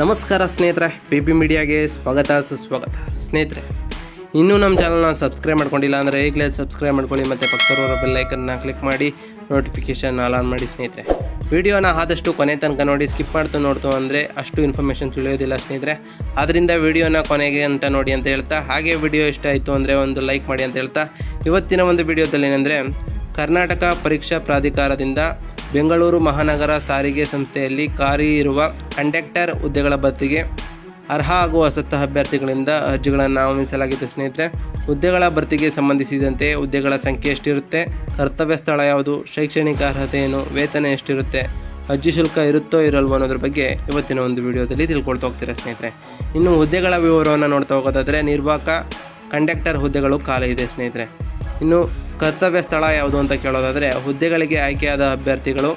ನಮಸ್ಕಾರ ಸ್ನೇಹಿತರೆ P P ಮೀಡಿಯಾಗೆ ಸ್ವಾಗತ, ಸುಸ್ವಾಗತ. ಸ್ನೇಹಿತರೆ, ಇನ್ನೂ ನಮ್ಮ ಚಾನಲ್ನ ಸಬ್ಸ್ಕ್ರೈಬ್ ಮಾಡ್ಕೊಂಡಿಲ್ಲ ಅಂದರೆ ಈಗಲೇ ಸಬ್ಸ್ಕ್ರೈಬ್ ಮಾಡ್ಕೊಳ್ಳಿ ಮತ್ತು ಪಕ್ಕದವರ ಬೆಲ್ಲೈಕನ್ನ ಕ್ಲಿಕ್ ಮಾಡಿ ನೋಟಿಫಿಕೇಷನ್ ಆಲ್ ಆನ್ ಮಾಡಿ ಸ್ನೇಹಿತರೆ. ವಿಡಿಯೋನ ಆದಷ್ಟು ಕೊನೆ ತನಕ ನೋಡಿ ಸ್ಕಿಪ್ ಮಾಡ್ತು ನೋಡ್ತು ಅಂದರೆ ಅಷ್ಟು ಇನ್ಫಾರ್ಮೇಷನ್ ತಿಳಿಯೋದಿಲ್ಲ ಸ್ನೇಹಿತರೆ. ಆದ್ದರಿಂದ ವಿಡಿಯೋನ ಕೊನೆಗೆ ಅಂತ ನೋಡಿ ಅಂತ ಹೇಳ್ತಾ, ಹಾಗೆ ವಿಡಿಯೋ ಇಷ್ಟ ಆಯಿತು ಅಂದರೆ ಒಂದು ಲೈಕ್ ಮಾಡಿ ಅಂತ ಹೇಳ್ತಾ, ಇವತ್ತಿನ ಒಂದು ವಿಡಿಯೋದಲ್ಲಿ ಏನಂದರೆ, ಕರ್ನಾಟಕ ಪರೀಕ್ಷಾ ಪ್ರಾಧಿಕಾರದಿಂದ ಬೆಂಗಳೂರು ಮಹಾನಗರ ಸಾರಿಗೆ ಸಂಸ್ಥೆಯಲ್ಲಿ ಖಾಲಿ ಇರುವ ಕಂಡಕ್ಟರ್ ಹುದ್ದೆಗಳ ಭರ್ತಿಗೆ ಅರ್ಹ ಹಾಗೂ ಅಸತ್ತ ಅಭ್ಯರ್ಥಿಗಳಿಂದ ಅರ್ಜಿಗಳನ್ನು ಆಹ್ವಾನಿಸಲಾಗಿದೆ. ಸ್ನೇಹಿತರೆ, ಹುದ್ದೆಗಳ ಭರ್ತಿಗೆ ಸಂಬಂಧಿಸಿದಂತೆ ಹುದ್ದೆಗಳ ಸಂಖ್ಯೆ ಎಷ್ಟಿರುತ್ತೆ? ಕರ್ತವ್ಯ ಸ್ಥಳ ಯಾವುದು? ಶೈಕ್ಷಣಿಕ ಅರ್ಹತೆ ಏನು? ವೇತನ ಎಷ್ಟಿರುತ್ತೆ? ಅರ್ಜಿ ಶುಲ್ಕ ಇರುತ್ತೋ ಇರಲ್ವೋ ಅನ್ನೋದ್ರ ಬಗ್ಗೆ ಇವತ್ತಿನ ಒಂದು ವಿಡಿಯೋದಲ್ಲಿ ತಿಳ್ಕೊಳ್ತಾ ಹೋಗ್ತೀರಾ ಸ್ನೇಹಿತರೆ? ಇನ್ನು ಹುದ್ದೆಗಳ ವಿವರವನ್ನು ನೋಡ್ತಾ ಹೋಗೋದಾದರೆ ನಿರ್ವಾಹಕ ಕಂಡಕ್ಟರ್ ಹುದ್ದೆಗಳು ಖಾಲಿ ಇದೆ ಸ್ನೇಹಿತರೆ. ಇನ್ನು ಕರ್ತವ್ಯ ಸ್ಥಳ ಯಾವುದು ಅಂತ ಕೇಳೋದಾದರೆ ಹುದ್ದೆಗಳಿಗೆ ಆಯ್ಕೆಯಾದ ಅಭ್ಯರ್ಥಿಗಳು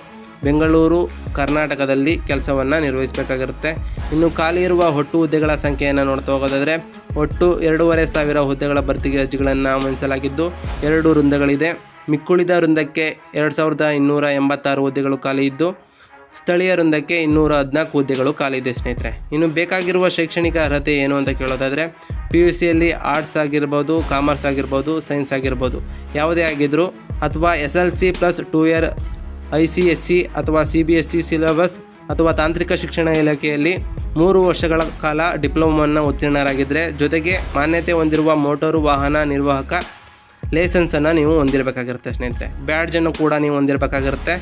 ಬೆಂಗಳೂರು, ಕರ್ನಾಟಕದಲ್ಲಿ ಕೆಲಸವನ್ನು ನಿರ್ವಹಿಸಬೇಕಾಗಿರುತ್ತೆ. ಇನ್ನು ಖಾಲಿ ಇರುವ ಒಟ್ಟು ಹುದ್ದೆಗಳ ಸಂಖ್ಯೆಯನ್ನು ನೋಡ್ತಾ ಹೋಗೋದಾದರೆ ಒಟ್ಟು ಎರಡೂವರೆ ಸಾವಿರ ಹುದ್ದೆಗಳ ಭರ್ತಿಗೆ ಅರ್ಜಿಗಳನ್ನು ಆಹ್ವಾನಿಸಲಾಗಿದ್ದು, ಎರಡು ವೃಂದಗಳಿದೆ. ಮಿಕ್ಕುಳಿದ ವೃಂದಕ್ಕೆ ಎರಡು ಸಾವಿರದ ಇನ್ನೂರ ಎಂಬತ್ತಾರು ಹುದ್ದೆಗಳು ಖಾಲಿ ಇದ್ದು, ಸ್ಥಳೀಯ ವೃಂದಕ್ಕೆ ಇನ್ನೂರ ಹದಿನಾಲ್ಕು ಹುದ್ದೆಗಳು ಖಾಲಿ ಇದೆ ಸ್ನೇಹಿತರೆ. ಇನ್ನು ಬೇಕಾಗಿರುವ ಶೈಕ್ಷಣಿಕ ಅರ್ಹತೆ ಏನು ಅಂತ ಕೇಳೋದಾದರೆ ಪಿ ಯು ಸಿಯಲ್ಲಿ ಆರ್ಟ್ಸ್ ಆಗಿರ್ಬೋದು ಕಾಮರ್ಸ್ ಆಗಿರ್ಬೋದು ಸೈನ್ಸ್ ಆಗಿರ್ಬೋದು, ಯಾವುದೇ ಆಗಿದ್ದರೂ ಅಥವಾ S L C plus two year I C S C ಅಥವಾ C B S C syllabus ಅಥವಾ ತಾಂತ್ರಿಕ ಶಿಕ್ಷಣ ಇಲಾಖೆಯಲ್ಲಿ ಮೂರು ವರ್ಷಗಳ ಕಾಲ ಡಿಪ್ಲೊಮವನ್ನು ಉತ್ತೀರ್ಣರಾಗಿದ್ದರೆ ಜೊತೆಗೆ ಮಾನ್ಯತೆ ಹೊಂದಿರುವ ಮೋಟಾರು ವಾಹನ ನಿರ್ವಾಹಕ ಲೈಸೆನ್ಸನ್ನು ನೀವು ಹೊಂದಿರಬೇಕಾಗಿರುತ್ತೆ ಸ್ನೇಹಿತರೆ. ಬ್ಯಾಡ್ಜನ್ನು ಕೂಡ ನೀವು ಹೊಂದಿರಬೇಕಾಗಿರುತ್ತೆ.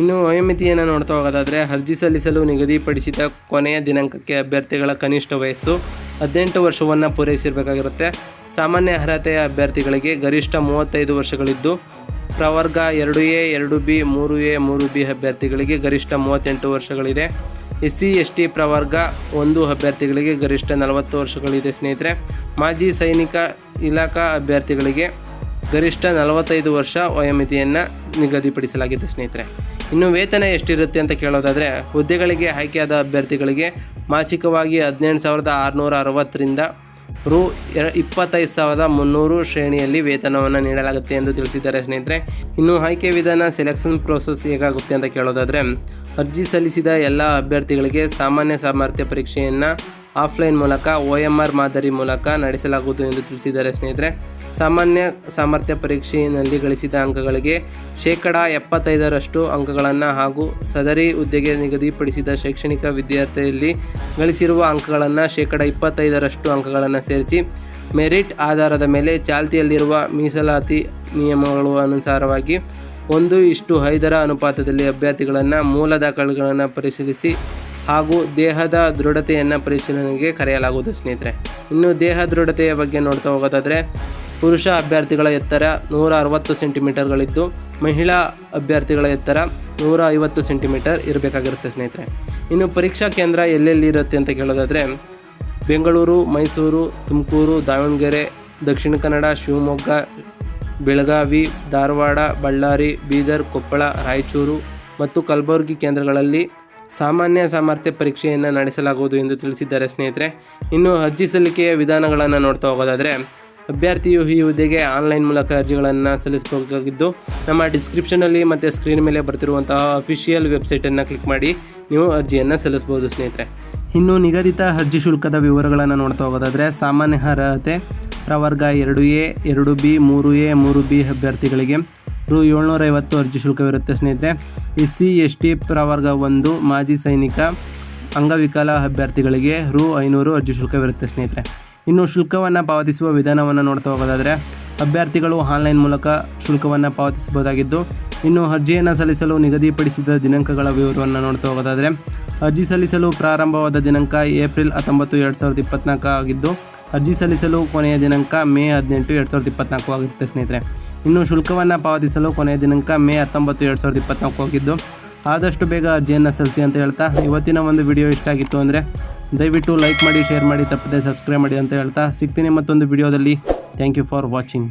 ಇನ್ನು ವಯೋಮಿತಿಯನ್ನು ನೋಡ್ತಾ ಹೋಗೋದಾದರೆ ಅರ್ಜಿ ಸಲ್ಲಿಸಲು ನಿಗದಿಪಡಿಸಿದ ಕೊನೆಯ ದಿನಾಂಕಕ್ಕೆ ಅಭ್ಯರ್ಥಿಗಳ ಕನಿಷ್ಠ ವಯಸ್ಸು ಹದಿನೆಂಟು ವರ್ಷವನ್ನು ಪೂರೈಸಿರಬೇಕಾಗಿರುತ್ತೆ. ಸಾಮಾನ್ಯ ಅರ್ಹತೆಯ ಅಭ್ಯರ್ಥಿಗಳಿಗೆ ಗರಿಷ್ಠ ಮೂವತ್ತೈದು ವರ್ಷಗಳಿದ್ದು, ಪ್ರವರ್ಗ ಎರಡು ಎ, ಎರಡು ಬಿ, ಮೂರು ಎ, ಮೂರು ಬಿ ಅಭ್ಯರ್ಥಿಗಳಿಗೆ ಗರಿಷ್ಠ ಮೂವತ್ತೆಂಟು ವರ್ಷಗಳಿದೆ. ಎಸ್ ಸಿ ಎಸ್ ಟಿ ಪ್ರವರ್ಗ ಒಂದು ಅಭ್ಯರ್ಥಿಗಳಿಗೆ ಗರಿಷ್ಠ ನಲವತ್ತು ವರ್ಷಗಳಿದೆ ಸ್ನೇಹಿತರೆ. ಮಾಜಿ ಸೈನಿಕ ಇಲಾಖಾ ಅಭ್ಯರ್ಥಿಗಳಿಗೆ ಗರಿಷ್ಠ ನಲವತ್ತೈದು ವರ್ಷ ವಯೋಮಿತಿಯನ್ನು ನಿಗದಿಪಡಿಸಲಾಗಿದೆ ಸ್ನೇಹಿತರೆ. ಇನ್ನು ವೇತನ ಎಷ್ಟಿರುತ್ತೆ ಅಂತ ಕೇಳೋದಾದರೆ, ಹುದ್ದೆಗಳಿಗೆ ಆಯ್ಕೆಯಾದ ಅಭ್ಯರ್ಥಿಗಳಿಗೆ ಮಾಸಿಕವಾಗಿ ಹದಿನೆಂಟು ಸಾವಿರದ ಆರುನೂರ ಅರವತ್ತರಿಂದ ರು ಇಪ್ಪತ್ತೈದು ಸಾವಿರದ ಮುನ್ನೂರು ಶ್ರೇಣಿಯಲ್ಲಿ ವೇತನವನ್ನು ನೀಡಲಾಗುತ್ತೆ ಎಂದು ತಿಳಿಸಿದ್ದಾರೆ ಸ್ನೇಹಿತರೆ. ಇನ್ನು ಆಯ್ಕೆ ವಿಧಾನ ಸೆಲೆಕ್ಷನ್ ಪ್ರೋಸೆಸ್ ಹೇಗಾಗುತ್ತೆ ಅಂತ ಕೇಳೋದಾದರೆ, ಅರ್ಜಿ ಸಲ್ಲಿಸಿದ ಎಲ್ಲ ಅಭ್ಯರ್ಥಿಗಳಿಗೆ ಸಾಮಾನ್ಯ ಸಾಮರ್ಥ್ಯ ಪರೀಕ್ಷೆಯನ್ನು ಆಫ್ಲೈನ್ ಮೂಲಕ ಒ ಎಂ ಆರ್ ಮಾದರಿ ಮೂಲಕ ನಡೆಸಲಾಗುವುದು ಎಂದು ತಿಳಿಸಿದ್ದಾರೆ ಸ್ನೇಹಿತರೆ. ಸಾಮಾನ್ಯ ಸಾಮರ್ಥ್ಯ ಪರೀಕ್ಷೆಯಲ್ಲಿ ಗಳಿಸಿದ ಅಂಕಗಳಿಗೆ ಶೇಕಡ ಎಪ್ಪತ್ತೈದರಷ್ಟು ಅಂಕಗಳನ್ನು ಹಾಗೂ ಸದರಿ ಹುದ್ದೆಗೆ ನಿಗದಿಪಡಿಸಿದ ಶೈಕ್ಷಣಿಕ ವಿದ್ಯಾರ್ಥಿಯಲ್ಲಿ ಗಳಿಸಿರುವ ಅಂಕಗಳನ್ನು ಶೇಕಡ ಇಪ್ಪತ್ತೈದರಷ್ಟು ಅಂಕಗಳನ್ನು ಸೇರಿಸಿ, ಮೆರಿಟ್ ಆಧಾರದ ಮೇಲೆ ಚಾಲ್ತಿಯಲ್ಲಿರುವ ಮೀಸಲಾತಿ ನಿಯಮಗಳು ಅನುಸಾರವಾಗಿ ಒಂದು ಇಷ್ಟು ಐದರ ಅನುಪಾತದಲ್ಲಿ ಅಭ್ಯರ್ಥಿಗಳನ್ನು ಮೂಲ ದಾಖಲೆಗಳನ್ನು ಪರಿಶೀಲಿಸಿ ಹಾಗೂ ದೇಹದ ದೃಢತೆಯನ್ನು ಪರಿಶೀಲನೆಗೆ ಕರೆಯಲಾಗುವುದು. ಸ್ನೇಹಿತರೆ, ಇನ್ನು ದೇಹ ದೃಢತೆಯ ಬಗ್ಗೆ ನೋಡ್ತಾ ಹೋಗೋದಾದರೆ ಪುರುಷ ಅಭ್ಯರ್ಥಿಗಳ ಎತ್ತರ ನೂರ ಅರವತ್ತು ಸೆಂಟಿಮೀಟರ್ಗಳಿದ್ದು, ಮಹಿಳಾ ಅಭ್ಯರ್ಥಿಗಳ ಎತ್ತರ ನೂರ ಐವತ್ತು ಸೆಂಟಿಮೀಟರ್ ಇರಬೇಕಾಗಿರುತ್ತೆ ಸ್ನೇಹಿತರೆ. ಇನ್ನು ಪರೀಕ್ಷಾ ಕೇಂದ್ರ ಎಲ್ಲೆಲ್ಲಿ ಇರುತ್ತೆ ಅಂತ ಕೇಳೋದಾದರೆ, ಬೆಂಗಳೂರು, ಮೈಸೂರು, ತುಮಕೂರು, ದಾವಣಗೆರೆ, ದಕ್ಷಿಣ ಕನ್ನಡ, ಶಿವಮೊಗ್ಗ, ಬೆಳಗಾವಿ, ಧಾರವಾಡ, ಬಳ್ಳಾರಿ, ಬೀದರ್, ಕೊಪ್ಪಳ, ರಾಯಚೂರು ಮತ್ತು ಕಲಬುರಗಿ ಕೇಂದ್ರಗಳಲ್ಲಿ ಸಾಮಾನ್ಯ ಸಾಮರ್ಥ್ಯ ಪರೀಕ್ಷೆಯನ್ನು ನಡೆಸಲಾಗುವುದು ಎಂದು ತಿಳಿಸಿದ್ದಾರೆ ಸ್ನೇಹಿತರೆ. ಇನ್ನು ಅರ್ಜಿ ಸಲ್ಲಿಕೆಯ ವಿಧಾನಗಳನ್ನು ನೋಡ್ತಾ ಹೋಗೋದಾದರೆ ಅಭ್ಯರ್ಥಿಯು ಈ ಹುದ್ದೆಗೆ ಆನ್ಲೈನ್ ಮೂಲಕ ಅರ್ಜಿಗಳನ್ನು ಸಲ್ಲಿಸಬೇಕಾಗಿದ್ದು, ನಮ್ಮ ಡಿಸ್ಕ್ರಿಪ್ಷನಲ್ಲಿ ಮತ್ತು ಸ್ಕ್ರೀನ್ ಮೇಲೆ ಬರ್ತಿರುವಂತಹ ಅಫಿಷಿಯಲ್ ವೆಬ್ಸೈಟನ್ನು ಕ್ಲಿಕ್ ಮಾಡಿ ನೀವು ಅರ್ಜಿಯನ್ನು ಸಲ್ಲಿಸ್ಬೋದು ಸ್ನೇಹಿತರೆ. ಇನ್ನು ನಿಗದಿತ ಅರ್ಜಿ ಶುಲ್ಕದ ವಿವರಗಳನ್ನು ನೋಡ್ತಾ ಹೋಗೋದಾದರೆ, ಸಾಮಾನ್ಯ ಅರ್ಹತೆ ಪ್ರವರ್ಗ ಎರಡು ಎ, ಎರಡು ಬಿ, ಮೂರು ಎ, ಮೂರು ಬಿ ಅಭ್ಯರ್ಥಿಗಳಿಗೆ ರು ಏಳ್ನೂರೈವತ್ತು ಅರ್ಜಿ ಶುಲ್ಕವಿರುತ್ತೆ, ಸ್ನೇಹಿತರೆ. ಎಸ್ ಸಿ ಎಸ್ ಟಿ ಪ್ರವರ್ಗ ಒಂದು, ಮಾಜಿ ಸೈನಿಕ, ಅಂಗವಿಕಲ ಅಭ್ಯರ್ಥಿಗಳಿಗೆ ರು ಐನೂರು ಅರ್ಜಿ ಶುಲ್ಕವಿರುತ್ತೆ, ಸ್ನೇಹಿತರೆ. ಇನ್ನು ಶುಲ್ಕವನ್ನು ಪಾವತಿಸುವ ವಿಧಾನವನ್ನು ನೋಡ್ತಾ ಹೋಗೋದಾದರೆ, ಅಭ್ಯರ್ಥಿಗಳು ಆನ್ಲೈನ್ ಮೂಲಕ ಶುಲ್ಕವನ್ನು ಪಾವತಿಸಬಹುದಾಗಿದ್ದು, ಇನ್ನು ಅರ್ಜಿಯನ್ನು ಸಲ್ಲಿಸಲು ನಿಗದಿಪಡಿಸಿದ ದಿನಾಂಕಗಳ ವಿವರವನ್ನು ನೋಡ್ತಾ ಹೋಗೋದಾದರೆ, ಅರ್ಜಿ ಸಲ್ಲಿಸಲು ಪ್ರಾರಂಭವಾದ ದಿನಾಂಕ ಏಪ್ರಿಲ್ ಹತ್ತೊಂಬತ್ತು ಎರಡು ಸಾವಿರದ ಇಪ್ಪತ್ನಾಲ್ಕು ಆಗಿದ್ದು, ಅರ್ಜಿ ಸಲ್ಲಿಸಲು ಕೊನೆಯ ದಿನಾಂಕ ಮೇ ಹದಿನೆಂಟು ಎರಡು ಸಾವಿರದ ಇಪ್ಪತ್ನಾಲ್ಕು ಆಗಿರುತ್ತೆ ಸ್ನೇಹಿತರೆ. ಇನ್ನು ಶುಲ್ಕವನ್ನು ಪಾವತಿಸಲು ಕೊನೆಯ ದಿನಾಂಕ ಮೇ ಹತ್ತೊಂಬತ್ತು ಎರಡು ಸಾವಿರದ ಇಪ್ಪತ್ನಾಲ್ಕು ಆಗಿದ್ದು ಆದಷ್ಟು ಬೇಗ ಅರ್ಜಿಯನ್ನು ಸಲ್ಲಿಸಿ ಅಂತ ಹೇಳ್ತಾ ಇವತ್ತಿನ ಒಂದು ವಿಡಿಯೋ ಇಷ್ಟ ಆಗಿತ್ತು ಅಂದರೆ ದಯವಿಟ್ಟು ಲೈಕ್ ಮಾಡಿ ಶೇರ್ ಮಾಡಿ, ತಪ್ಪದೆ ಸಬ್ಸ್ಕ್ರೈಬ್ ಮಾಡಿ ಅಂತ ಹೇಳ್ತಾ ಸಿಗ್ತೀನಿ ಮತ್ತೊಂದು ವಿಡಿಯೋದಲ್ಲಿ ಥ್ಯಾಂಕ್ ಯು ಫಾರ್ ವಾಚಿಂಗ್